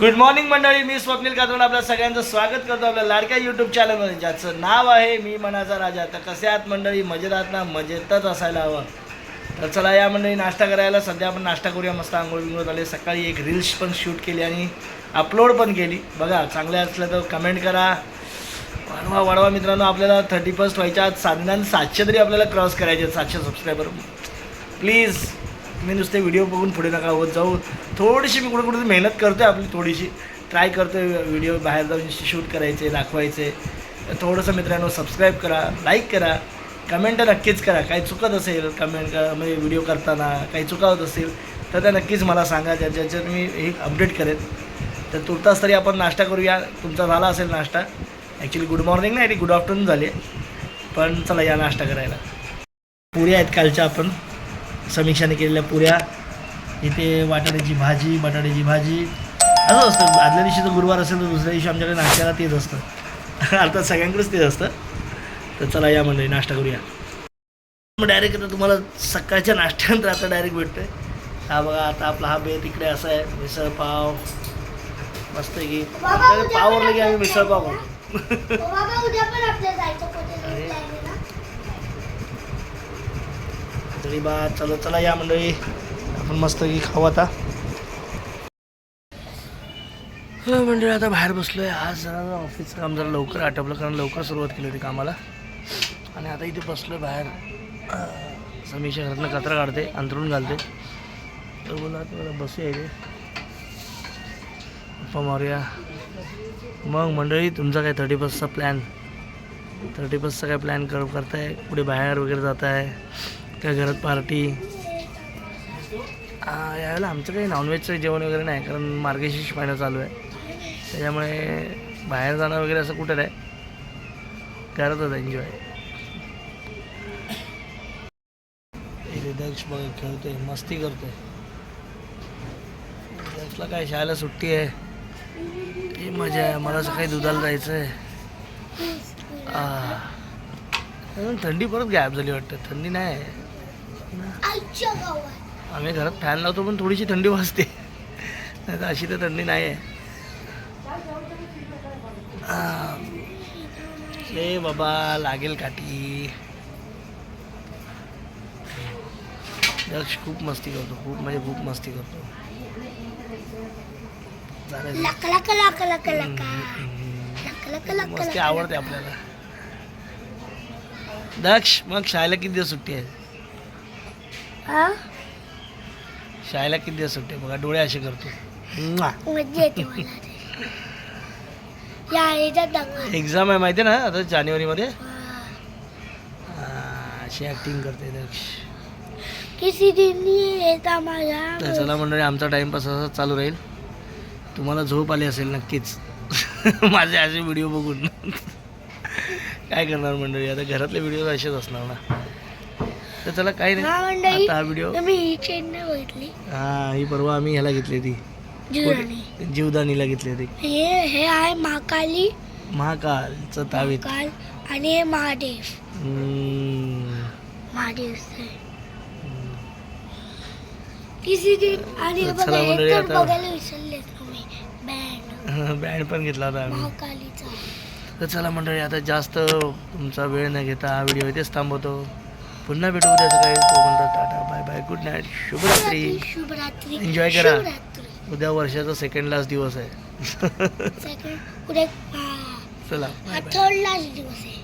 Good morning मंडळी. मी स्वप्नील कातवण आपल्या सगळ्यांचं स्वागत करतो आपल्या लाडक्या यूट्यूब चॅनलमध्ये ज्याचं नाव आहे मी मनाचा राजा. तर कसे आहात मंडळी? मजेत आहात ना? मजेतच असायला हवं. तर चला या मंडळी नाश्ता करायला. सध्या आपण नाश्ता करूया. मस्त आंघोळ बिंगोळ झाले. सकाळी एक रील्स पण शूट केली आणि अपलोड पण केली. बघा चांगल्या असल्या तर कमेंट करा. वाढवा वाढवा मित्रांनो. आपल्याला थर्टी फर्स्ट व्हायच्या आज साधारण सातशे तरी आपल्याला क्रॉस करायचे आहेत, सातशे सबस्क्रायबर प्लीज मी नुसते व्हिडिओ बघून पुढे नका होत जाऊ. थोडीशी मी कुठे कुठे मेहनत करतो आहे आपली थोडीशी. ट्राय करतो आहे व्हिडिओ बाहेर जाऊन शूट करायचे दाखवायचे. थोडंसं मित्रांनो सबस्क्राईब करा लाईक करा. कमेंट नक्कीच करा. काही चुकत असेल कमेंट करा म्हणजे व्हिडिओ करताना काही चुकावत असेल तर त्या नक्कीच मला सांगा. ज्या ज्याच्यात मी हे अपडेट करेन. तर तुर्तास तरी आपण नाश्ता करूया. तुमचा झाला असेल नाश्ता. ॲक्च्युली गुड मॉर्निंग नाही गुड आफ्टरनून झाले पण चला या नाश्ता करायला. पुऱ्या आहेत कालच्या आपण. समीक्षाने केलेल्या पुऱ्या इथे वाटाण्याची भाजी बटाट्याची भाजी. असं असतं. आदल्या दिवशी जर गुरुवार असेल तर दुसऱ्या दिवशी आमच्याकडे नाश्त्याला तेच असतं. अर्थात सगळ्यांकडेच तेच असतं. तर चला या मंडळी नाश्ता करूया. मग डायरेक्ट आता तुम्हाला सकाळच्या नाश्त्यानंतर आता डायरेक्ट भेटतोय. हा बघा आता आपला हा बेत इकडे असा आहे. मिसळ पाव. मस्त की. पावरलं की आम्ही मिसळ पाव खातो तरी बा चला चला या मंडळी. आपण मस्त की खाऊ आता. हो मंडळी आता बाहेर बसलो आहे आज जरा ऑफिसचं काम जरा लवकर आटपलं कारण लवकर सुरुवात केली होती कामाला. आणि आता इथे बसलो आहे बाहेर समीक्षा घरातनं कचरा काढते अंतरून घालते. तर बोला तुम्हाला बसूया इथे. गप्पा मारूया. मग मंडळी तुमचा काय थर्टी फर्स्टचा प्लॅन थर्टी फर्स्टचा काय प्लॅन कर करताय? कुठे बाहेर वगैरे जात आहे त्या घरात पार्टी. यावेळेला आमचं काही नॉनव्हेजचं जेवण वगैरे नाही कारण मार्गशीर्ष महिना चालू आहे. त्याच्यामुळे बाहेर जाणं वगैरे असं कुठं नाही. करतच एन्जॉय इथे बघ खेळतोय मस्ती करतोय. दक्षला काय शाळेला सुट्टी आहे. ही मजा आहे मला सकाळी दुधाला जायचं आहे थंडी परत गॅप झाली वाटतं. थंडी नाही. आहे. आम्ही घरात फॅन लावतो पण थोडीशी थंडी वाजते. नाही तर अशी तर थंडी नाही आहे बाबा लागेल काठी. दक्ष खूप मस्ती करतो खूप म्हणजे खूप मस्ती करतो. मस्ती आवडते आपल्याला. दक्ष मग शाळेला किती दिवस सुट्टी आहे? हा? शाळेला किती दिवस सुट्टी बघा डोळे असे करतो. मजा येते मला ते. एक्झाम आहे माहिती आहे ना? आता जानेवारीमध्ये? हा. हा, अशी ॲक्टिंग करते दक्ष. किसी दिन येता माझा चला मंडळी आमचा टाईमपास असा चालू राहील. तुम्हाला झोप आली असेल नक्कीच. माझे असे व्हिडिओ बघून. काय करणार मंडळी? आता घरातले व्हिडिओ असेच असणार ना. तर चला काही नाही. आता हा व्हिडिओ ही चेन नाही बघितली. हा ही परवा आम्ही ह्याला घेतली ती जुराणी जीवदानीला घेतली होती. हे हे आहे महाकाली. महाकालचं तावीत. काल आणि हे महादेव. हम्म. दिन आणि हे तर चला बघा मंडळी तर आता- बघायला विसरले तुम्ही. बँड बँड पण घेतला होता आम्ही. महाकालीचा. तर चला मंडळी आता जास्त तुमचा वेळ न घेता हा व्हिडिओ इथेच थांबवतो. पुन्हा भेटू उद्या सकाळी. तो म्हणतो tata bye bye good night शुभरात्री. शुभरात्री Enjoy करा. शुभरात्री. उद्या वर्षाचा सेकंड लास्ट दिवस आहे. चला बाय बाय थर्ड लास्ट दिवस आहे.